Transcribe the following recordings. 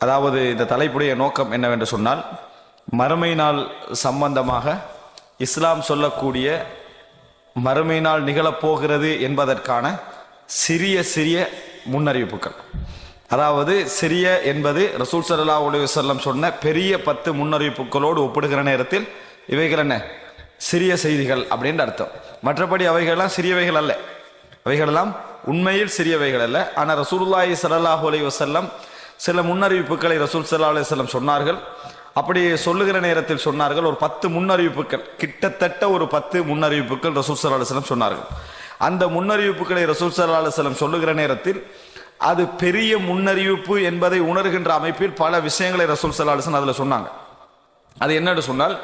அதாவது இந்த தலைப்புடைய நோக்கம் என்னவென்று சொன்னால் மறுமை நாள் சம்பந்தமாக இஸ்லாம் சொல்லக்கூடிய மறுமை நாள் நிகழப்போகிறது என்பதற்கான சிறிய சிறிய முன்னறிவிப்புகள். அதாவது சிறிய என்பது ரசூல் சல்லா உலக செல்லம் சொன்ன பெரிய பத்து முன்னறிவிப்புகளோடு ஒப்பிடுகிற நேரத்தில் இவைகள் என்ன? சிறிய செய்திகள் அப்படின்ற அர்த்தம். மற்றபடி அவைகளெல்லாம் சிறியவைகள் அல்ல. அவைகளெல்லாம் உண்மையில் சிறியவைகள் அல்ல. ஆனால் ரசூலுல்லாஹி சல்லாஹூ அலி வசல்லம் சில முன்னறிவிப்புகளை ரசூல் சல்லா அலி வல்லம் சொன்னார்கள். அப்படி சொல்லுகிற நேரத்தில் சொன்னார்கள் ஒரு பத்து முன்னறிவிப்புகள் கிட்டத்தட்ட ஒரு பத்து முன்னறிவிப்புகள் ரசூல் சல்லா அலுவலம் சொன்னார்கள். அந்த முன்னறிவிப்புகளை ரசூல் சல்லா அலுவலம் சொல்லுகிற நேரத்தில் அது பெரிய முன்னறிவிப்பு என்பதை உணர்கின்ற அமைப்பில் பல விஷயங்களை ரசூல் சல்லா அலுவலம் அதில் சொன்னாங்க. அது என்னன்னு சொன்னால்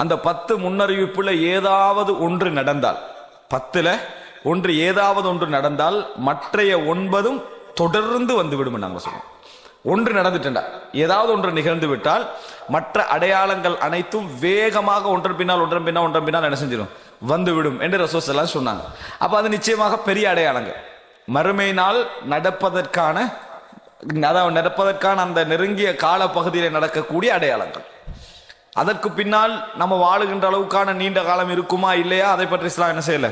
அந்த பத்து முன்னறிவிப்புல ஏதாவது ஒன்று நடந்தால் பத்துல ஒன்று ஏதாவது ஒன்று நடந்தால் மற்றைய ஒன்பதும் தொடர்ந்து வந்து விடும் நாங்க சொல்லுவோம் ஒன்று நடந்துட்டா ஏதாவது ஒன்று நிகழ்ந்து விட்டால் மற்ற அடையாளங்கள் அனைத்தும் வேகமாக ஒன்றன் பின்னால் ஒன்றன் பின்னால் ஒன்றன் பின்னால் என்ன செஞ்சிடும் வந்துவிடும் என்று ரசோஸ் எல்லாம் சொன்னாங்க. அப்ப அது நிச்சயமாக பெரிய அடையாளங்கள். மறுமை நாள் நடப்பதற்கான அதாவது நடப்பதற்கான அந்த நெருங்கிய கால பகுதியில் நடக்கக்கூடிய அடையாளங்கள். அதற்கு பின்னால் நம்ம வாழுகின்ற அளவுக்கான நீண்ட காலம் இருக்குமா இல்லையா? அதை பற்றி இஸ்லாம் என்ன செய்யல?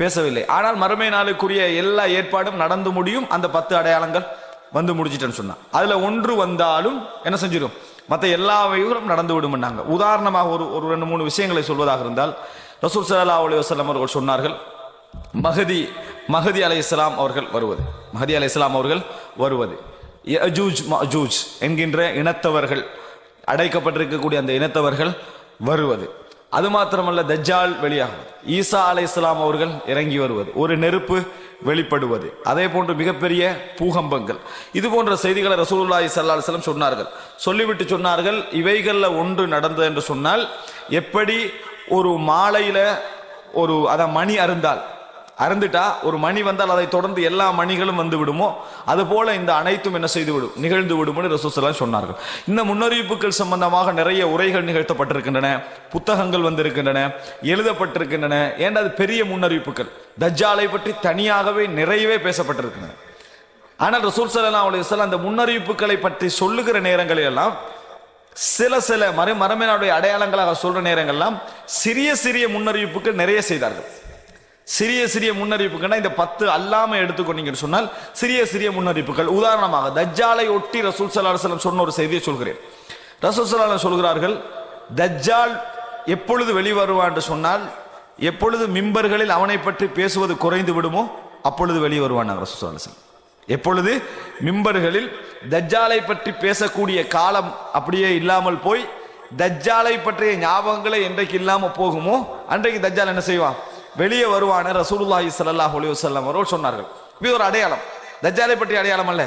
பேசவில்லை. ஆனால் மறுமை நாளுக்குரிய எல்லா ஏற்பாடும் நடந்து முடியும். அந்த பத்து அடையாளங்கள் வந்து முடிச்சிட்டேன்னு சொன்னா அதுல ஒன்று வந்தாலும் என்ன செஞ்சிடும் மற்ற எல்லா வகைகளும் நடந்து விடும்னாங்க. உதாரணமாக ஒரு ஒரு ரெண்டு மூணு விஷயங்களை சொல்வதாக இருந்தால் ரசூல் ஸல்லல்லாஹு அலி வஸல்லம் அவர்கள் சொன்னார்கள் மஹதி மஹதி இஸ்லாம் அவர்கள் வருவது. மஹதி இஸ்லாம் அவர்கள் வருவது. யஜூஜ் மஜூஜ் என்கின்ற இனத்தவர்கள் அடைக்கப்பட்டிருக்கக்கூடிய அந்த இனத்தவர்கள் வருவது. அது மாத்திரமல்ல தஜ்ஜால் வெளியாகுவது. ஈசா அலை இஸ்லாம் அவர்கள் இறங்கி வருவது ஒரு நெருப்பு வெளிப்படுவது. அதே போன்று மிகப்பெரிய பூகம்பங்கள். இது போன்ற செய்திகளை ரசூலுல்லாஹி சல்லா அலைஹி சொன்னார்கள். சொல்லிவிட்டு சொன்னார்கள் இவைகளில் ஒன்று நடந்தது என்று சொன்னால் எப்படி ஒரு மாலையில் ஒரு அதை மணி அருந்தால் அறந்துட்டா ஒரு மணி வந்தால் அதை தொடர்ந்து எல்லா மணிகளும் வந்து விடுமோ? அது போல இந்த அனைத்தும் என்ன செய்து விடும்? நிகழ்ந்து விடும் ரசூசலாம் சொன்னார்கள். இந்த முன்னறிவிப்புகள் சம்பந்தமாக நிறைய உரைகள் நிகழ்த்தப்பட்டிருக்கின்றன புத்தகங்கள் வந்திருக்கின்றன எழுதப்பட்டிருக்கின்றன. ஏன்டா அது பெரிய முன்னறிவிப்புகள்? தஜ்ஜாலை பற்றி தனியாகவே நிறையவே பேசப்பட்டிருக்கின்றன. ஆனால் ரசூல் சல்லா அலைஹி அந்த முன்னறிவிப்புகளை பற்றி சொல்லுகிற நேரங்களில் எல்லாம் சில சில மறு மரமேனுடைய அடையாளங்களாக சொல்ற நேரங்கள்லாம் சிறிய சிறிய முன்னறிவிப்புகள் நிறைய செய்தார்கள். சிறிய சிறிய முன்னறிவிப்புகள் இந்த பத்து அல்லாமல் எடுத்துக்கொண்டீங்கன்னு சொன்னால் சிறிய சிறிய முன்னறிவிப்புகள். உதாரணமாக தஜ்ஜாலை ஒட்டி ரசூல் சல்லா அலுவலம் சொன்ன ஒரு செய்தியை சொல்கிறேன். ரசூல் சல்லாஹ் சொல்கிறார்கள் தஜ்ஜால் எப்பொழுது வெளிவருவான் என்று சொன்னால் எப்பொழுது மிம்பர்களில் அவனை பற்றி பேசுவது குறைந்து விடுமோ அப்பொழுது வெளிவருவான் ரசூல் சல்லாஹ் எப்பொழுது மிம்பர்களில் தஜ்ஜாலை பற்றி பேசக்கூடிய காலம் அப்படியே இல்லாமல் போய் தஜ்ஜாலை பற்றிய ஞாபகங்களை என்றைக்கு இல்லாமல் போகுமோ அன்றைக்கு தஜ்ஜால் என்ன செய்வான்? வெளியே வருவான ரசூலுல்லாஹி ஸல்லல்லாஹு அலைஹி வஸல்லம் அவர்கள் சொன்னார்கள். இது ஒரு அடையாளம். தஜ்ஜாலை பற்றிய அடையாளம் அல்ல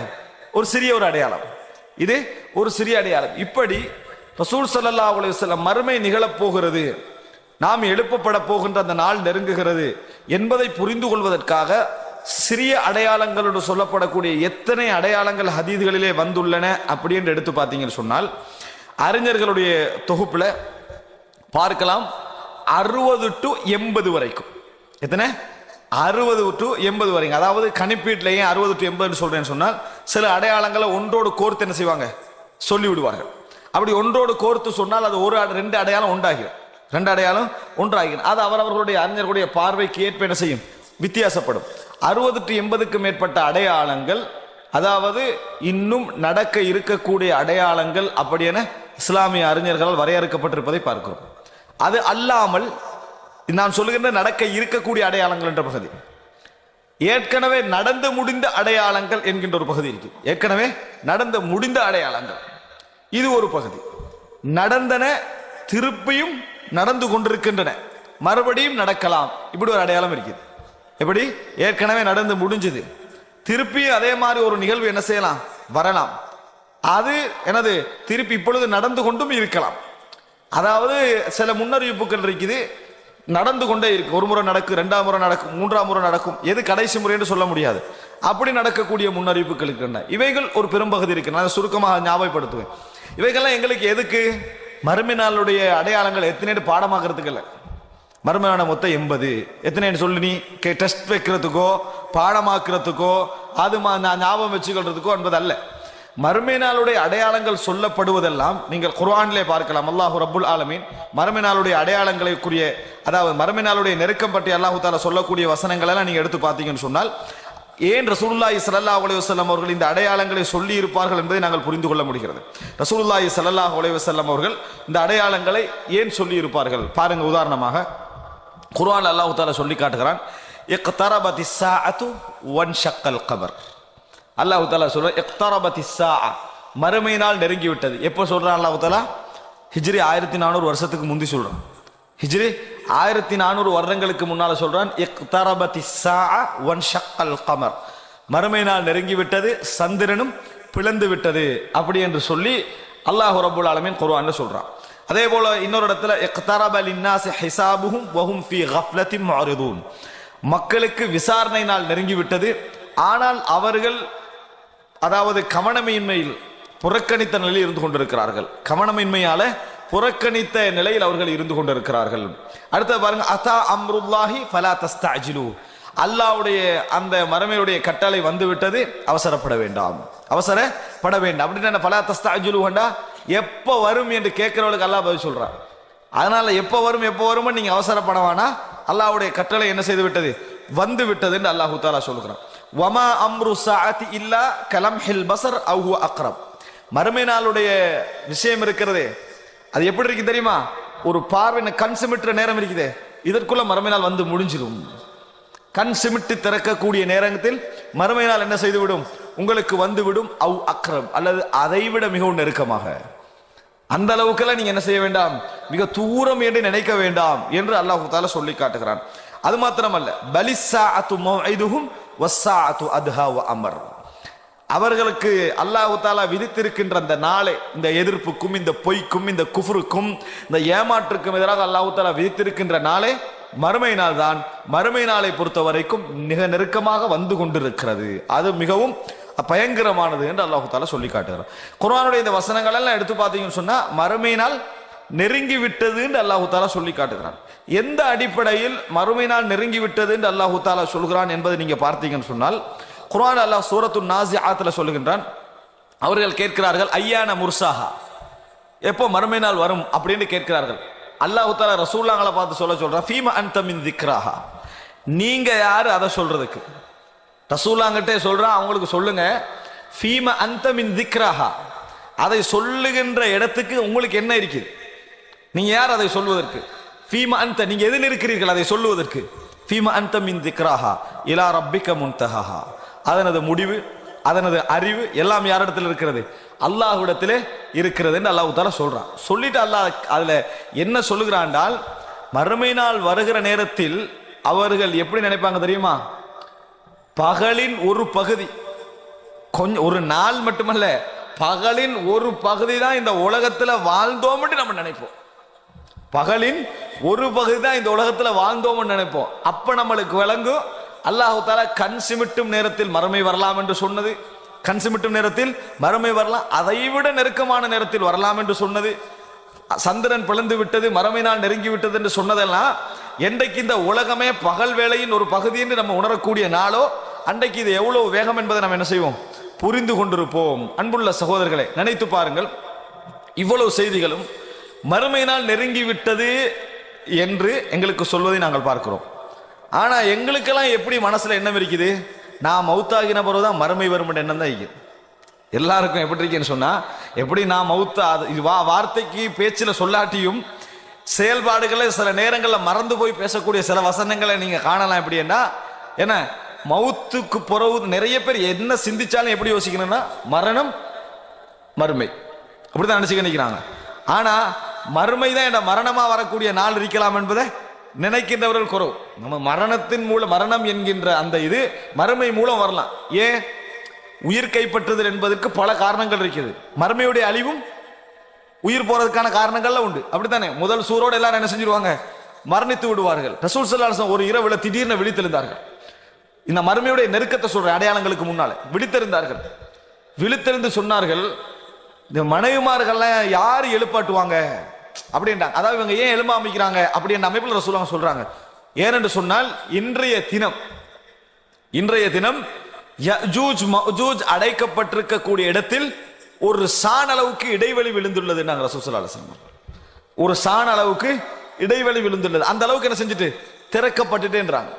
ஒரு சிறிய ஒரு அடையாளம். இது ஒரு சிறிய அடையாளம். இப்படி ரசூல் சல்லா அலைஹி வஸல்லம் மறுமை நிகழப் போகிறது. நாம் எழுப்பப்பட போகின்ற அந்த நாள் நெருங்குகிறது என்பதை புரிந்து கொள்வதற்காக சிறிய அடையாளங்கள் என்று சொல்லப்படக்கூடிய எத்தனை அடையாளங்கள் ஹதீதுகளிலே வந்துள்ளன அப்படி என்று எடுத்து பார்த்தீங்கன்னு சொன்னால் அறிஞர்களுடைய தொகுப்பில் பார்க்கலாம். அறுபது டு எண்பது வரைக்கும். எத்தனை? அறுபது டு எண்பது வரைங்க. அதாவது கணிப்பீட்டிலேயே அறுபது டு எண்பதுன்னு சொல்றேன்னு சொன்னால் சில அடையாளங்களை ஒன்றோடு கோர்த்து என்ன செய்வாங்க? சொல்லி விடுவார்கள். அப்படி ஒன்றோடு கோர்த்து சொன்னால் அது ஒரு ரெண்டு அடையாளம் உண்டாகிடும். ரெண்டு அடையாளம் ஒன்றாகும் அது அவரவர்களுடைய அறிஞர்களுடைய பார்வைக்கு ஏற்ப என்ன செய்யும்? வித்தியாசப்படும். அறுபது டு எண்பதுக்கு மேற்பட்ட அடையாளங்கள் அதாவது இன்னும் நடக்க இருக்கக்கூடிய அடையாளங்கள் அப்படி என இஸ்லாமிய அறிஞர்களால் வரையறுக்கப்பட்டிருப்பதை பார்க்கிறோம். அது அல்லாமல் நான் சொல்லுகின்ற நடக்க இருக்கக்கூடிய அடையாளங்கள் என்ற பகுதி. ஏற்கனவே நடந்து முடிந்த அடையாளங்கள் என்கின்ற ஒரு பகுதி இருக்கு. ஏற்கனவே நடந்து முடிந்த அடையாளங்கள். இது ஒரு பகுதி. நடந்தன திருப்பியும் நடந்து கொண்டிருக்கின்றன. மறுபடியும் நடக்கலாம். இப்படி ஒரு அடையாளம் இருக்குது. எப்படி? ஏற்கனவே நடந்து முடிஞ்சது. திருப்பியும் அதே மாதிரி ஒரு நிகழ்வு என்ன செய்யலாம்? வரலாம். அது எனது திருப்பி இப்பொழுது நடந்து கொண்டும் இருக்கலாம். அதாவது சில முன்னறிவிப்புகள் இருக்குது. நடந்து கொண்டே இருக்கு. ஒரு முறை நடக்கும் ரெண்டாம் முறை நடக்கும் மூன்றாம் முறை நடக்கும். எது கடைசி முறைன்னு சொல்ல முடியாது. அப்படி நடக்கக்கூடிய முன்னறிவிப்புகள் இருக்கின்றன. இவைகள் ஒரு பெரும்பகுதி இருக்கு நான் சுருக்கமாக ஞாபகப்படுத்துவேன். இவைகள்லாம் எங்களுக்கு எதுக்கு? மறுமை நாளுடைய அடையாளங்கள் எத்தனை பாடமாக்குறதுக்கு இல்லை. மறுமையான மொத்தம் எண்பது. எத்தனை சொல்லு நீ. டெஸ்ட் வைக்கிறதுக்கோ பாடமாக்குறதுக்கோ அது மா- நான் ஞாபகம் வச்சுக்கிறதுக்கோ என்பது அல்ல மறுமை நாளுடைய அடையாளங்கள் சொல்லப்படுவதெல்லாம் நீங்கள் குர்ஆனிலே பார்க்கலாம். அல்லாஹு ரபுல் ஆலமீன் மறுமை நாளுடைய அடையாளங்களுக்குரிய அதாவது மறுமை நாளுடைய நெருக்கம் பற்றி அல்லாஹு தாலா சொல்லக்கூடிய வசனங்கள் எல்லாம் நீங்கள் எடுத்து பார்த்தீங்கன்னு சொன்னால் ஏன் ரசூலுல்லாஹி சல்லாஹ் அலைஹி அவர்கள் இந்த அடையாளங்களை சொல்லி இருப்பார்கள் என்பதை நாங்கள் புரிந்து கொள்ள முடிகிறது. ரசூலுல்லாஹி சல்லாஹ் அலைஹி அவர்கள் இந்த அடையாளங்களை ஏன் சொல்லி இருப்பார்கள் பாருங்க உதாரணமாக குர்ஆன் அல்லாஹு தாலா சொல்லி காட்டுகிறான் இக்தரபத் ஒன் ஷக்கல் கபர். அல்லாஹு தாலா சொல்ற இக்தரபத் மறுமை நாள் நெருங்கி விட்டது எப்போ சொல்றான் அல்லாஹ் தாலா ஹிஜ்ரி ஆயிரத்தி நானூறு வருஷத்துக்கு முந்தி சொல்றான். ஹிஜ்ரி ஆயிரத்தி நானூறு வருடங்களுக்கு முன்னால சொல்றான் இக்தரபத் ஷக் அல் கமர். மறுமை நாள் நெருங்கி விட்டது சந்திரனும் பிளந்து விட்டது. அப்படி என்று சொல்லி அல்லாஹ் ரபுல் ஆலமின் குர்ஆன்ல சொல்றான். அதே போல இன்னொரு இடத்துல இக்தரப லின்னாசி ஹிசாபுஹும் வஹும் ஃபீ கஃப்லத்தின் மாறுதூன் மக்களுக்கு விசாரணை நாள் நெருங்கி விட்டது ஆனால் அவர்கள் அதாவது கவனமின்மையில் புறக்கணித்த நிலையில் இருந்து கொண்டிருக்கிறார்கள். கவனமின்மையால புறக்கணித்த நிலையில் அவர்கள் இருந்து கொண்டிருக்கிறார்கள். அடுத்து பாருங்க அதா அம்ருல்லாஹி ஃபலா தஸ்தாஜிலு. அல்லாவுடைய அந்த மரமையுடைய கட்டளை வந்து விட்டது அவசரப்பட வேண்டாம். அவசரப்பட வேண்டாம். அப்படின்னு என்ன? ஃபலா தஸ்தஅஜிலு வேண்டா? எப்போ வரும் என்று கேட்கிறவளுக்கு அல்லாஹ் பதில் சொல்றான் அதனால எப்போ வரும் எப்போ வரும் நீங்க அவசரப்பட வேணா அல்லாஹ்வுடைய கட்டளை என்ன செய்து விட்டது வந்து விட்டதுன்னு அல்லாஹு தாலா சொல்லுகிறான். வமா அம்ரு சாஅதி இல்லா கலம்ஹில் பசர் அவு அக்ரப். மறுமை நாளுடைய விஷயம் இருக்கிறதே. அது எப்படி இருக்கு தெரியுமா? ஒரு பார்வை கண் சிமிட்டுற நேரம் இருக்குதே. இதற்குள்ள மறுமை நாள் வந்து முடிஞ்சிடும் கண் சிமிட்டு திறக்கக்கூடிய நேரத்தில் மறுமை நாள் என்ன செய்துவிடும்? உங்களுக்கு வந்துவிடும் அவ் அக்ரம் அல்லது அதைவிட மிகவும் நெருக்கமாக. அந்த அளவுக்கெல்லாம் நீங்க என்ன செய்ய வேண்டாம்? மிக தூரம் என்று நினைக்க வேண்டாம் என்று அல்லாஹு தால சொல்லி காட்டுகிறான். அது மாத்திரமல்ல. பலிசா அத்து வசாத்து அத்ஹா வ அமர். அவர்களுக்கு அல்லாஹு தாலா விதித்திருக்கின்ற அந்த நாளை இந்த எதிர்ப்புக்கும் இந்த பொய்க்கும் இந்த குஃபுருக்கும் இந்த ஏமாற்றுக்கும் எதிராக அல்லாஹு தாலா விதித்திருக்கின்ற நாளே மறுமை நாள் தான் மறுமை நாளை பொறுத்த வரைக்கும் மிக நெருக்கமாக வந்து கொண்டிருக்கிறது. அது மிகவும் பயங்கரமானது என்று அல்லாஹு தாலா சொல்லி காட்டுகிறார் குரானுடைய இந்த வசனங்கள் எல்லாம் எடுத்து பார்த்தீங்கன்னு சொன்னா மறுமை நாள் நெருங்கி விட்டது என்று அல்லாஹு தாலா சொல்லி காட்டுகிறான் எந்த அடிப்படையில் மறுமை நாள் நெருங்கி விட்டது என்று அல்லாஹு தாலா சொல்கிறான் என்பதை நீங்க பார்த்தீங்கன்னு சொன்னால் குர்ஆன் அல்லாஹ் சூரத்து நாசி ஆத்துல சொல்லுகின்றான் அவர்கள் கேட்கிறார்கள் ஐயான முர்சாஹா எப்போ மறுமை நாள் வரும் அப்படின்னு கேட்கிறார்கள். அல்லாஹு தாலா ரசூல்லாங்களை பார்த்து சொல்ல சொல்கிறான் ஃபீம அந்தமின் திக்ராஹா? நீங்க யாரு? அதை சொல்றதுக்கு. ரசூல்லாங்கிட்டே சொல்றான் அவங்களுக்கு சொல்லுங்க. ஃபீம அந்தமின் திக்ராஹா? அதை சொல்லுகின்ற இடத்துக்கு உங்களுக்கு என்ன இருக்குது? நீங்க யார் அதை சொல்வதற்கு? ஃபீம அன்த நீங்க எதில் இருக்கிறீர்கள் அதை சொல்லுவதற்கு? ஃபீம அந்த மின் திக்ராஹா இலா ரப்பிக்க முன்தஹா அதனது முடிவு அதனது அறிவு எல்லாம் யாரிடத்தில் இருக்கிறது? அல்லாஹ்விடத்திலே இருக்கிறது என்று அல்லாஹ் தாலா சொல்றான். சொல்லிட்டு அல்லாஹ் அதுல என்ன சொல்லுகிறான்டால் மறுமை நாள் வருகிற நேரத்தில் அவர்கள் எப்படி நினைப்பாங்க தெரியுமா? பகலின் ஒரு பகுதி கொஞ்சம் ஒரு நாள் மட்டுமல்ல பகலின் ஒரு பகுதி தான் இந்த உலகத்துல வாழ்ந்தோம்னு நம்ம நினைப்போம். பகலின் ஒரு பகுதி தான் இந்த உலகத்துல வாழ்ந்தோம்னு நினைப்போம். அப்ப நம்மளுக்கு விளங்கும் அல்லாஹு தாலா கண் சிமிட்டும் நேரத்தில் மறுமை வரலாம் என்று சொன்னது. கண் சிமிட்டும் நேரத்தில் மறுமை வரலாம் அதைவிட நெருக்கமான நேரத்தில் வரலாம் என்று சொன்னது. சந்திரன் பிளந்து விட்டது மறுமை நாள் நெருங்கி விட்டது என்று சொன்னதெல்லாம் என்றைக்கு இந்த உலகமே பகல் வேளையின் ஒரு பகுதி என்று நம்ம உணரக்கூடிய நாளோ அன்றைக்கு இது எவ்வளவு வேகம் என்பதை நம்ம என்ன செய்வோம்? புரிந்து கொண்டிருப்போம். அன்புள்ள சகோதரர்களை நினைத்து பாருங்கள் இவ்வளவு செய்திகளும் மறுமை நாள் நெருங்கி விட்டது என்று எங்களுக்கு சொல்வதை நாங்கள் பார்க்கிறோம். ஆனால் எங்களுக்கெல்லாம் எப்படி மனசில் எண்ணம் இருக்குது? நான் மௌத்தாகின பிறகுதான் மறுமை வரும் எண்ணம் தான் இருக்குது எல்லாருக்கும் எப்படி இருக்கேன்னு சொன்னால் எப்படி நான் மவுத்தா அது இது வா வார்த்தைக்கு பேச்சில் சொல்லாட்டியும் செயல்பாடுகளை சில நேரங்களில் மறந்து போய் பேசக்கூடிய சில வசனங்களை நீங்கள் காணலாம் எப்படின்னா என்ன மௌத்துக்கு பிறகு நிறைய பேர் என்ன சிந்திச்சாலும் எப்படி யோசிக்கணும்னா மரணம் மறுமை. அப்படிதான் நினச்சிக்க நினைக்கிறாங்க. ஆனால் மறுமை தான் என்ன மரணமா வரக்கூடிய நாள் இருக்கலாம் என்பதை நினைக்கின்றவர்கள் குறவு. நம்ம மரணத்தின் மூலம் மரணம் என்கின்ற அந்த இது மறுமை மூலம் வரலாம். ஏன்? உயிர் கைப்பற்றுதல் என்பதற்கு பல காரணங்கள் இருக்குது மறுமையுடைய அழிவும் உயிர் போறதுக்கான காரணங்கள்லாம் உண்டு. அப்படித்தானே? முதல் சூரோடு எல்லாரும் என்ன செஞ்சிருவாங்க? மரணித்து விடுவார்கள். ரசூல் சல்லாஹ் ஒரு இரவுல திடீர்னு விழித்தெழுந்தார்கள். இந்த மறுமையுடைய நெருக்கத்தை சொல்ற அடையாளங்களுக்கு முன்னால விழித்தெழுந்தார்கள். விழித்தெழுந்து சொன்னார்கள் இந்த மனைவிமார்கள்லாம் யார் எழுப்பாட்டுவாங்க? அப்படின்றாங்க. அதாவது இவங்க ஏன் எலும்ப அமைக்கிறாங்க அப்படின்ற அமைப்பில் ரசூலாங்க சொல்றாங்க. ஏனென்று சொன்னால் இன்றைய தினம் இன்றைய தினம் யஜூஜ் மஜூஜ் அடைக்கப்பட்டிருக்கக்கூடிய இடத்தில் ஒரு சாண அளவுக்கு இடைவெளி விழுந்துள்ளது நாங்கள் ரசூல் ஒரு சாண அளவுக்கு இடைவெளி விழுந்துள்ளது. அந்த அளவுக்கு என்ன செஞ்சுட்டு? திறக்கப்பட்டுட்டேன்றாங்க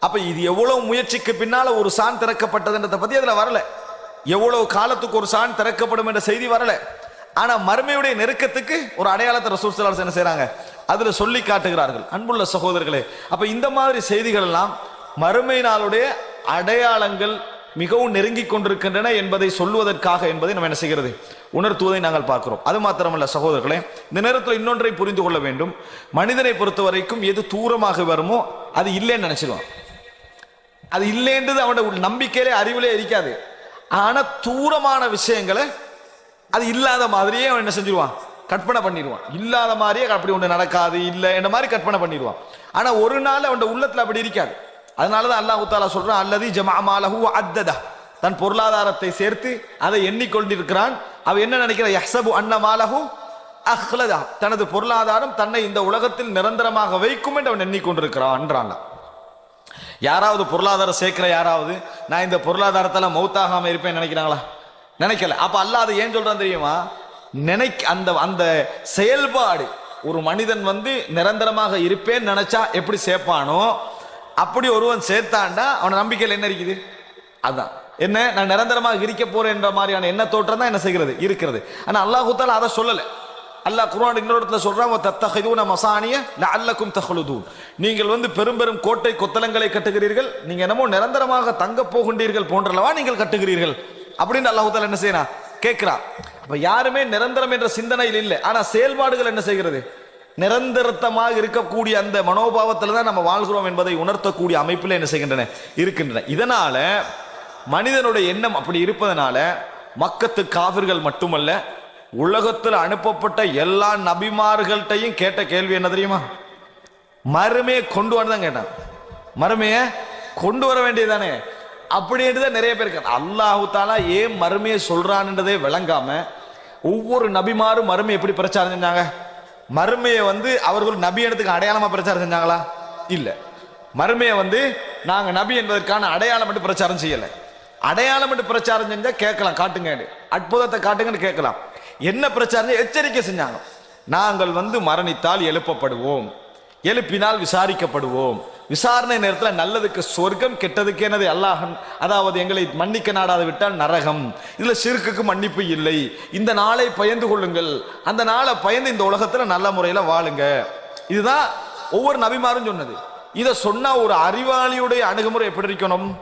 அப்ப இது எவ்வளவு முயற்சிக்கு பின்னால ஒரு சான் திறக்கப்பட்டதுன்றத பத்தி அதுல வரல. எவ்வளவு காலத்துக்கு ஒரு சான் திறக்கப்படும் என்ற செய்தி வரல. ஆனா மறுமையுடைய நெருக்கத்துக்கு ஒரு அடையாளத்தை ரசூல் சலாஸ் என்ன செய்யறாங்க அதுல சொல்லி காட்டுகிறார்கள். அன்புள்ள சகோதரர்களே அப்ப இந்த மாதிரி செய்திகள் எல்லாம் மறுமை நாளுடைய அடையாளங்கள் மிகவும் நெருங்கி கொண்டிருக்கின்றன என்பதை சொல்லுவதற்காக என்பதை நம்ம என்ன செய்கிறது? உணர்த்துவதை நாங்கள் பார்க்கிறோம். அது மாத்திரமல்ல சகோதரர்களே இந்த நேரத்தில் இன்னொன்றை புரிந்து கொள்ள வேண்டும். மனிதனை பொறுத்த வரைக்கும் எது தூரமாக வருமோ அது இல்லைன்னு நினைச்சிருவான். அது இல்லைன்றது அவனோட நம்பிக்கையிலே அறிவிலே இருக்காது. ஆனா தூரமான விஷயங்களை அது இல்லாத மாதிரியே அவன் என்ன செஞ்சிருவான்? கற்பனை பண்ணிடுவான் இல்லாத மாதிரியே அப்படி ஒன்று நடக்காது இல்லை என்ன மாதிரி கற்பனை பண்ணிடுவான் ஆனால் ஒரு நாள் அவன் உள்ளத்தில் அப்படி இருக்காது. அதனாலதான் அல்லாஹ் தாலா சொல்கிறான் அல்லது ஜமாமாலஹூ அத்ததா தன் பொருளாதாரத்தை சேர்த்து அதை எண்ணிக்கொண்டிருக்கிறான். அவன் என்ன நினைக்கிறான்? யஹ்சபு அன்னமாலஹூ அஹ்லதா தனது பொருளாதாரம் தன்னை இந்த உலகத்தில் நிரந்தரமாக வைக்கும் என்று அவன் எண்ணிக்கொண்டிருக்கிறான் யாராவது பொருளாதாரம் சேர்க்கிற யாராவது நான் இந்த பொருளாதாரத்தில் மௌத்தாகாமல் இருப்பேன் நினைக்கிறாங்களா? நினைக்கல. அப்ப அல்லாஹ் அதை ஏன் சொல்றான் தெரியுமா? நினைக்க அந்த அந்த செயல்பாடு. ஒரு மனிதன் வந்து நிரந்தரமாக இருப்பேன்னு நினைச்சா எப்படி சேர்ப்பானோ அப்படி ஒருவன் சேர்த்தாண்டா அவன நம்பிக்கையில் என்ன இருக்குது? அதான். என்ன? நான் நிரந்தரமாக இருக்க போறேன் என்ற மாதிரியான என்ன தோற்றம் தான் என்ன செய்கிறது? இருக்கிறது. ஆனா அல்லாஹூத்தால அதை சொல்லலை. அல்லாஹ் குரான் இன்னொரு இடத்துல சொல்றான் தத்தஹிதுன மசானிய லஅல்லக்கும் தஹ்லுதூன். நீங்கள் வந்து பெரும் பெரும் கோட்டை கொத்தலங்களை கட்டுகிறீர்கள் நீங்க என்னமோ நிரந்தரமாக தங்க போகின்றீர்கள் போன்றளவா நீங்கள் கட்டுகிறீர்கள்? அப்படின்னு அல்லாஹ் என்ன செய்யறான்? கேட்கிறான். அப்ப யாருமே நிரந்தரம் என்ற சிந்தனையில் இல்லை. ஆனா செயல்பாடுகள் என்ன செய்கிறது? நிரந்தரத்தமாக இருக்கக்கூடிய அந்த மனோபாவத்தில் தான் நம்ம வாழ்கிறோம் என்பதை உணர்த்தக்கூடிய அமைப்பில் என்ன செய்கின்றன? இருக்கின்றன. இதனால மனிதனுடைய எண்ணம் அப்படி இருப்பதனால மக்கத்து காவிர்கள் மட்டுமல்ல உலகத்தில் அனுப்பப்பட்ட எல்லா நபிமார்கள்ட்டையும் கேட்ட கேள்வி என்ன தெரியுமா? மறுமையை கொண்டு வரதான் கேட்டான். மறுமையை கொண்டு வர வேண்டியதானே அப்படின்றத நிறைய பேர் இருக்காங்க. அல்லாஹு தாலா ஏன் மறுமையை சொல்றான்ன்றதே விளங்காம ஒவ்வொரு நபிமாரும் மறுமை எப்படி பிரச்சாரம் செஞ்சாங்க? மறுமையை வந்து அவர்கள் நபி இடத்துக்கு அடையாளமா பிரச்சாரம் செஞ்சாங்களா? இல்ல. மறுமையை வந்து நாங்க நபி என்பதற்கான அடையாளம் மட்டும் பிரச்சாரம் செய்யல. அடையாளம் மட்டும் பிரச்சாரம் செஞ்சா கேட்கலாம் காட்டுங்க அற்புதத்தை காட்டுங்கன்னு கேட்கலாம். என்ன பிரச்சாரம் எச்சரிக்கை செஞ்சாங்க. நாங்கள் வந்து மரணித்தால் எழுப்பப்படுவோம். எழுப்பினால் விசாரிக்கப்படுவோம். விசாரணை நேரத்தில் நல்லதுக்கு சொர்க்கம் கெட்டதுக்கு என்னது? அல்லாஹன் அதாவது எங்களை மன்னிக்க நாடாது விட்டால் நரகம். இதில் சிறுக்குக்கு மன்னிப்பு இல்லை. இந்த நாளை பயந்து கொள்ளுங்கள். அந்த நாளை பயந்து இந்த உலகத்தில் நல்ல முறையில் வாழுங்க. இதுதான் ஒவ்வொரு நபிமாரும் சொன்னது. இதை சொன்னால் ஒரு அறிவாளியுடைய அணுகுமுறை எப்படி இருக்கணும்?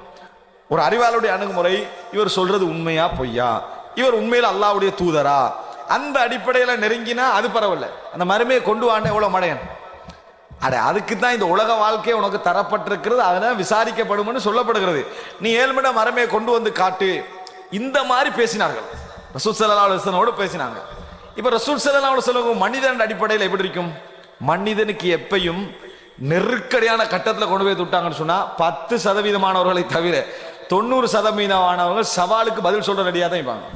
ஒரு அறிவாளுடைய அணுகுமுறை இவர் சொல்றது உண்மையா பொய்யா? இவர் உண்மையில் அல்லாவுடைய தூதரா? அந்த அடிப்படையில் நெருங்கினா அது பரவாயில்ல. அந்த மருமையை கொண்டு வாண்ட எவ்வளோ மடையன்? அட அதுக்கு தான் இந்த உலக வாழ்க்கை உனக்கு தரப்பட்டிருக்கிறது அதனால் விசாரிக்கப்படும்னு சொல்லப்படுகிறது. நீ ஏழ்மட மரமே கொண்டு வந்து காட்டு. இந்த மாதிரி பேசினார்கள். ரசூல் சல்லா அலுவலனோடு பேசினாங்க. இப்போ ரசூல் சல்லா அலுவலம் மனிதன் அடிப்படையில் எப்படி இருக்கும்? மனிதனுக்கு எப்பையும் நெருக்கடியான கட்டத்தில் கொண்டு போய் விட்டாங்கன்னு சொன்னால் பத்து சதவீதமானவர்களை தவிர தொண்ணூறு சதவீதமானவர்கள் சவாலுக்கு பதில் சொல்ற ரெடியாக தான் இருப்பாங்க.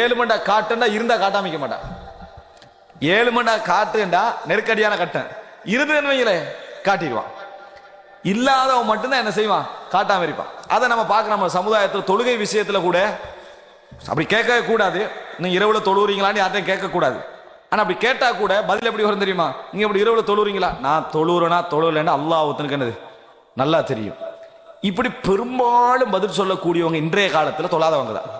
ஏழு மண்டா காட்டுண்டா இருந்தால் காட்டாமிக்க மாட்டான். ஏழு மண்டா காட்டுண்டா நெருக்கடியான கட்டம். இருந்துன்னு வைங்களே? காட்டிடுவான். இல்லாதவன் மட்டும்தான் என்ன செய்வான்? காட்டாம இருப்பான். அதை நம்ம பார்க்க நம்ம சமுதாயத்தில் தொழுகை விஷயத்தில் கூட அப்படி கேட்கவே கூடாது. நீ இரவுல தொழுவுறீங்களான்னு யார்ட்டையும் கேட்கக்கூடாது. ஆனால் அப்படி கேட்டால் கூட பதில் எப்படி வரும் தெரியுமா? நீங்க இப்படி இரவுல தொழுவுறீங்களா? நான் தொழுவுறேனா தொழுவுலன்னா அல்லா ஒருத்தனுக்கு என்னது? நல்லா தெரியும். இப்படி பெரும்பாலும் பதில் சொல்லக்கூடியவங்க இன்றைய காலத்தில் தொழாதவங்க தான்.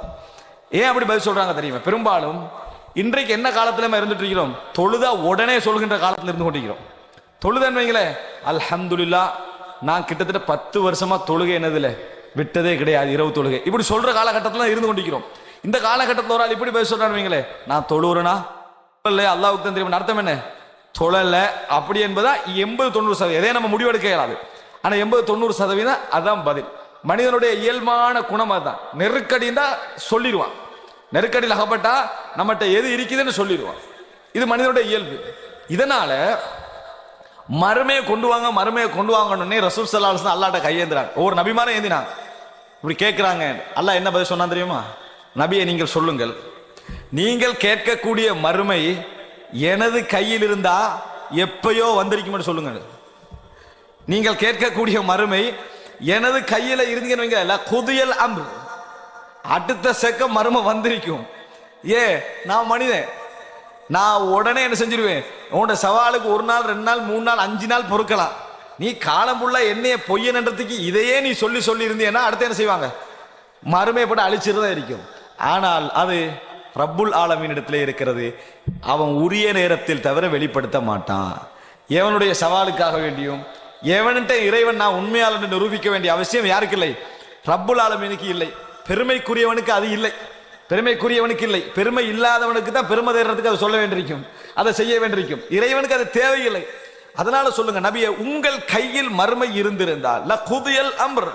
ஏன் அப்படி பதில் சொல்றாங்க தெரியுமா? பெரும்பாலும் இன்றைக்கு என்ன காலத்துல நம்ம இருந்துட்டு இருக்கிறோம்? தொழுதா உடனே சொல்கின்ற காலத்துல இருந்து கொண்டிருக்கிறோம். தொழுதன் வைங்களேன் அல்ஹம்துலில்லா நான் கிட்டத்தட்ட பத்து வருஷமா தொழுகை என்னதுல? விட்டதே கிடையாது இரவு தொழுகை. இப்படி சொல்ற காலகட்டத்தில் தான் இருந்து கொண்டிருக்கிறோம். இந்த காலகட்டத்தில் ஒரு ஆள் இப்படி பேச சொல்றான்னு வைங்களேன் நான் தொழுறேனா தொழல அல்லாவுக்கு தான் தெரியும். அர்த்தம் என்ன? தொழல. அப்படி என்பதா எண்பது தொண்ணூறு சதவீதம். எதையும் நம்ம முடிவெடுக்க இயலாது. ஆனா எண்பது தொண்ணூறு சதவீதம் அதான் பதில். மனிதனுடைய இயல்பான குணம் அதுதான். நெருக்கடின்னா சொல்லிடுவான். நெருக்கடியில் அகப்பட்டா நம்மகிட்ட எது இருக்குதுன்னு சொல்லிடுவான். இது மனிதனுடைய இயல்பு. இதனால மறுமையை கொண்டு வாங்க மறுமையை கொண்டு வாங்கணுன்னே ரசூல் சல்லாஹ் அல்லாட்ட கையேந்திராங்க. ஒவ்வொரு நபிமாரும் ஏந்தினாங்க. இப்படி கேட்குறாங்க அல்லாஹ் என்ன பதில் சொன்னா தெரியுமா? நபியை நீங்கள் சொல்லுங்கள். நீங்கள் கேட்கக்கூடிய மறுமை எனது கையில் இருந்தா எப்பயோ வந்திருக்கும்னு சொல்லுங்க நீங்கள் கேட்கக்கூடிய மறுமை எனது கையில் இருந்தீங்கன்னு குதியல் அம்பு அடுத்த செக்க மருமை வந்திருக்கும். ஏ நான் மனிதன். நான் உடனே என்ன செஞ்சிருவேன்? உன்னோட சவாலுக்கு ஒரு நாள் ரெண்டு நாள் மூணு நாள் அஞ்சு நாள் பொறுக்கலாம். நீ காலம் புள்ள என்னைய பொய்யன்றதுக்கு இதையே நீ சொல்லி சொல்லி இருந்தீன்னா அடுத்து என்ன செய்வாங்க? மறுமையை போட்டு அழிச்சிருந்தா இருக்கும். ஆனால் அது ரப்புல் ஆலமீன் இடத்துல இருக்கிறது. அவன் உரிய நேரத்தில் தவிர வெளிப்படுத்த மாட்டான். எவனுடைய சவாலுக்காக வேண்டியும் எவன்கிட்ட இறைவன் நான் உண்மையாளன் நிரூபிக்க வேண்டிய அவசியம் யாருக்கு இல்லை ரப்புல் ஆலமீனுக்கு இல்லை. பெருமைக்குரியவனுக்கு அது இல்லை. பெருமைக்குரியவனுக்கு இல்லை. பெருமை இல்லாதவனுக்கு தான் பெருமை தேடுறதுக்கு அதை சொல்ல வேண்டியிருக்கும். அதை செய்ய வேண்டியிருக்கும். இறைவனுக்கு அது தேவையில்லை. அதனால சொல்லுங்க நபிய உங்கள் கையில் மறுமை இருந்திருந்தால் ல குதியல் அம்ர்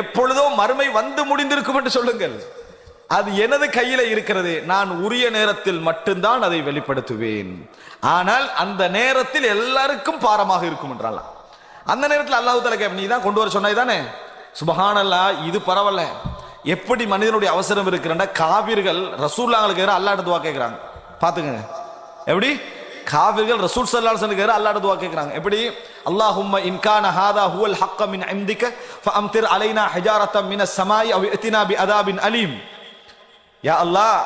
எப்பொழுதோ மறுமை வந்து முடிந்திருக்கும் என்று சொல்லுங்கள். அது எனது கையில இருக்கிறது நான் உரிய நேரத்தில் மட்டும்தான் அதை வெளிப்படுத்துவேன். ஆனால் அந்த நேரத்தில் எல்லாருக்கும் பாரமாக இருக்கும் என்றால் அந்த நேரத்தில் அல்லாஹ் தலா நீ தான் கொண்டு வர சொன்னாய் தானே சுபஹானல்லா இது பரவாயில்ல. எப்படி மனிதனுடைய அவசரம் இருக்கிறன்னா காவிர்கள் ரசூல்லாங்களுக்கு எதிராக அல்லாஹ் துவா கேட்குறாங்க பார்த்துக்கங்க எப்படி? காவிர்கள் ரசூல் சல்லாசனுக்கு எதிராக வஸல்லம் துவா கேட்குறாங்க எப்படி? அல்லாஹும்ம இன்கான ஹாதா ஹுவல் ஹக்க மின் இம்திக ஃபஅம்திர் அலைனா ஹஜாரத்தம் மின சமாய் அவ் எத்தினா பி அதாபின் அலீம். யா அல்லாஹ்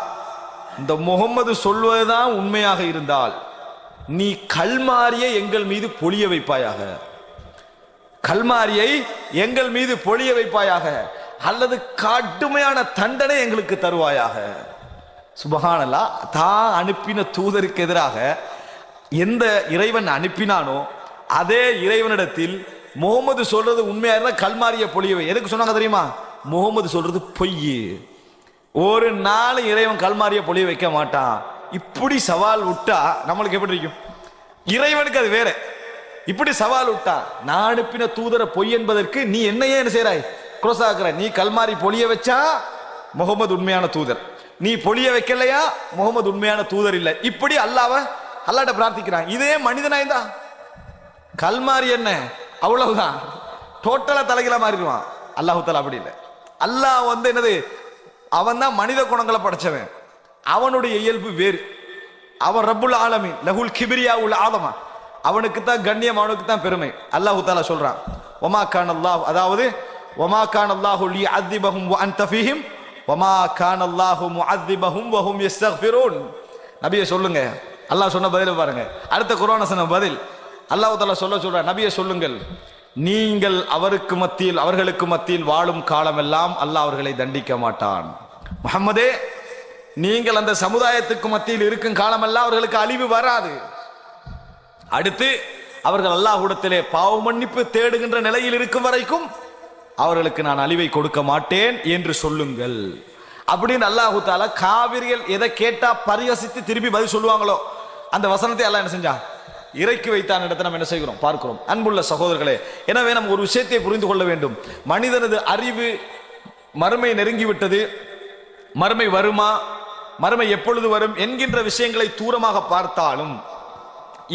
இந்த முகம்மது சொல்வதுதான் உண்மையாக இருந்தால் நீ கல்மாரியை எங்கள் மீது பொழிய வைப்பாயாக. கல்மாரியை எங்கள் மீது பொழிய வைப்பாயாக. அல்லது கடுமையான தண்டனை எங்களுக்கு தருவாயாக. சுபகானல்லா தான் அனுப்பின தூதருக்கு எதிராக எந்த இறைவன் அனுப்பினானோ அதே இறைவனிடத்தில் முகமது சொல்றது உண்மையா இருந்தால் கல்மாரிய பொழியவை. எதுக்கு சொன்னாங்க தெரியுமா? முகமது சொல்றது பொய் ஒரு நாள் இறைவன் கல்மாரிய பொழிய வைக்க மாட்டான். இப்படி சவால் விட்டா நம்மளுக்கு எப்படி இருக்கும் இறைவனுக்கு அது வேற. இப்படி சவால் விட்டா நான் அனுப்பின தூதரை பொய் என்பதற்கு நீ என்னையே என்ன செய்றாய் க்ரோஸ் ஆகுற நீ கல்மாரி பொழிய வச்சா முகமது உண்மையான தூதர். நீ பொழிய வைக்கலையா முகமது உண்மையான தூதர் இல்லை. இப்படி அல்லாவ அல்லாட்ட பிரார்த்திக்கிறான். இதே மனிதனாய்ந்தா கல்மாரி என்ன? அவ்வளவுதான். டோட்டலா தலைகில மாறிடுவான். அல்லாஹு அப்படி இல்லை. அல்லாஹ் வந்து என்னது? அவன் தான் மனித குணங்களை படைச்சவன். அவனுடைய இயல்பு வேறு. அவன் ரப்புல் ஆலமி லகுல் கிபிரியா உள்ள ஆதமா. அவனுக்கு தான் கண்ணியம் அவனுக்கு தான் பெருமை. அல்லாஹு தாலா சொல்றான். ஒமா கான் அல்லாஹ் அதாவது ஒமா கான் அல்லாஹு லி அத்திபஹும் அன் அன்த ஃபீஹிம் ஒமா கான் அல்லாஹு முஅத்திபஹும் வஹும் ஹும் நபியை சொல்லுங்க. அல்லாஹ் சொன்ன பதில் பாருங்க. அடுத்த குர்ஆன் சொன்ன பதில். அல்லாஹ் தாலா சொல்ல சொல்ற நபியை சொல்லுங்கள். நீங்கள் அவருக்கு மத்தியில் அவர்களுக்கு மத்தியில் வாழும் காலமெல்லாம் அல்லாஹ் அவர்களை தண்டிக்க மாட்டான். முஹம்மதே நீங்கள் அந்த சமுதாயத்துக்கு மத்தியில் இருக்கும் காலமெல்லாம் அவர்களுக்கு அழிவு வராது. அடுத்து அவர்கள் அல்லாஹ்விடத்திலே பாவ மன்னிப்பு தேடுகின்ற நிலையில் இருக்கும் வரைக்கும் அவர்களுக்கு நான் அழிவை கொடுக்க மாட்டேன் என்று சொல்லுங்கள். அப்படின்னு அல்லாஹு தாலா காவிரிகள் எதை கேட்டா பரிகசித்து திருப்பி பதில் சொல்லுவாங்களோ அந்த வசனத்தை எல்லாம் என்ன செஞ்சா? இறக்கி வைத்தான் இடத்தை நம்ம என்ன செய்கிறோம்? பார்க்கிறோம். அன்புள்ள சகோதரர்களே எனவே நம்ம ஒரு விஷயத்தை புரிந்து கொள்ள வேண்டும். மனிதனது அறிவு மறுமை நெருங்கிவிட்டது மறுமை வருமா? மறுமை எப்பொழுது வரும் என்கின்ற விஷயங்களை தூரமாக பார்த்தாலும்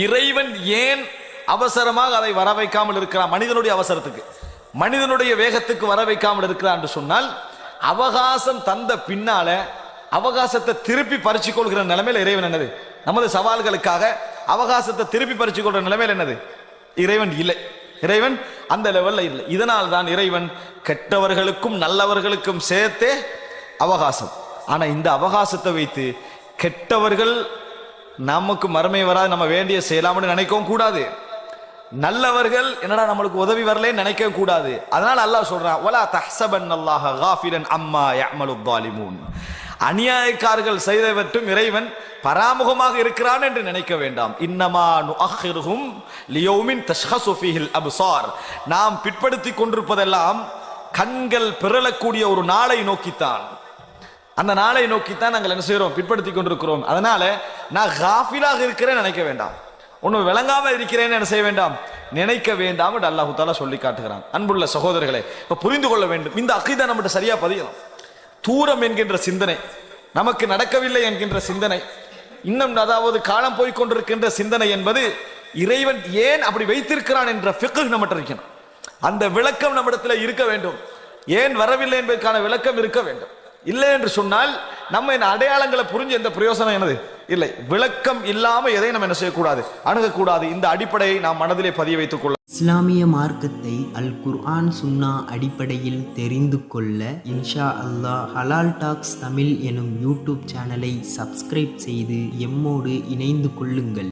இறைவன் ஏன் அவசரமாக அதை வர வைக்காமல் இருக்கிறான்? மனிதனுடைய அவசரத்துக்கு. மனிதனுடைய வேகத்துக்கு வர வைக்காமல் இருக்கிறான் என்று சொன்னால் அவகாசம் தந்த பின்னால அவகாசத்தை திருப்பி பறிச்சு கொள்கிற நிலைமையில இறைவன் என்னது? நமது சவால்களுக்காக அவகாசத்தை திருப்பி பறிச்சு கொள்கிற நிலைமையில என்னது? இறைவன் இல்லை. இறைவன் அந்த லெவல்ல இல்லை. இதனால் தான் இறைவன் கெட்டவர்களுக்கும் நல்லவர்களுக்கும் சேர்த்தே அவகாசம். ஆனா இந்த அவகாசத்தை வைத்து கெட்டவர்கள் நமக்கு மறுமை வராது நம்ம வேண்டிய செய்யலாம்னு நினைக்கவும் கூடாது. நல்லவர்கள் என்னடா நம்மளுக்கு உதவி வரலன்னு நினைக்க கூடாது. அதனால அல்லாஹ் சொல்றான் ஒலா தஹ்சபன் அல்லாஹ காஃபிரன் அம்மா யமலு தாலிமூன் அநியாயக்காரர்கள் செய்தவற்றும் இறைவன் பராமுகமாக இருக்கிறான் என்று நினைக்க வேண்டாம். இன்னமா நுஅஹிருஹும் லியௌமின் தஷ்ஹசு ஃபீஹில் நாம் பிற்படுத்தி கொண்டிருப்பதெல்லாம் கண்கள் பிறழக்கூடிய ஒரு நாளை நோக்கித்தான். அந்த நாளை நோக்கித்தான் நாங்கள் என்ன செய்கிறோம்? பிற்படுத்தி கொண்டிருக்கிறோம். அதனால நான் காஃபிலாக இருக்கிறேன் நினைக்க வேண்டாம். ஒன்று விளங்காம இருக்கிறேன்னு என்ன செய்ய வேண்டாம்? நினைக்க வேண்டாம் என்று அல்லாஹு தாலா சொல்லி காட்டுகிறான். அன்புள்ள சகோதரர்களே இப்போ புரிந்து கொள்ள வேண்டும். இந்த அகிதா நம்மகிட்ட சரியா பதியணும். தூரம் என்கின்ற சிந்தனை நமக்கு நடக்கவில்லை என்கின்ற சிந்தனை இன்னும் அதாவது காலம் போய்கொண்டிருக்கின்ற சிந்தனை என்பது இறைவன் ஏன் அப்படி வைத்திருக்கிறான் என்ற ஃபிக்கு நம்மகிட்ட இருக்கணும். அந்த விளக்கம் நம்மிடத்தில் இருக்க வேண்டும். ஏன் வரவில்லை என்பதற்கான விளக்கம் இருக்க வேண்டும். இல்லை என்று சொன்னால் நம்ம இந்த அடையாளங்களை புரிஞ்சு எந்த பிரயோசனம் என்னது? இல்லை விளக்கம் இல்லாம எதை நம்ம என்ன செய்யக்கூடாது? அணுகக்கூடாது. இந்த அடிப்படையை நாம் மனதிலே பதிய வைத்துக் கொள்ள இஸ்லாமிய மார்க்கத்தை அல் குர்ஆன் சுன்னா அடிப்படையில் தெரிந்து கொள்ள இன்ஷா அல்லாஹ் ஹலால் டாக்ஸ் தமிழ் எனும் யூடியூப் சேனலை சப்ஸ்கிரைப் செய்து எம்மோடு இணைந்து கொள்ளுங்கள்.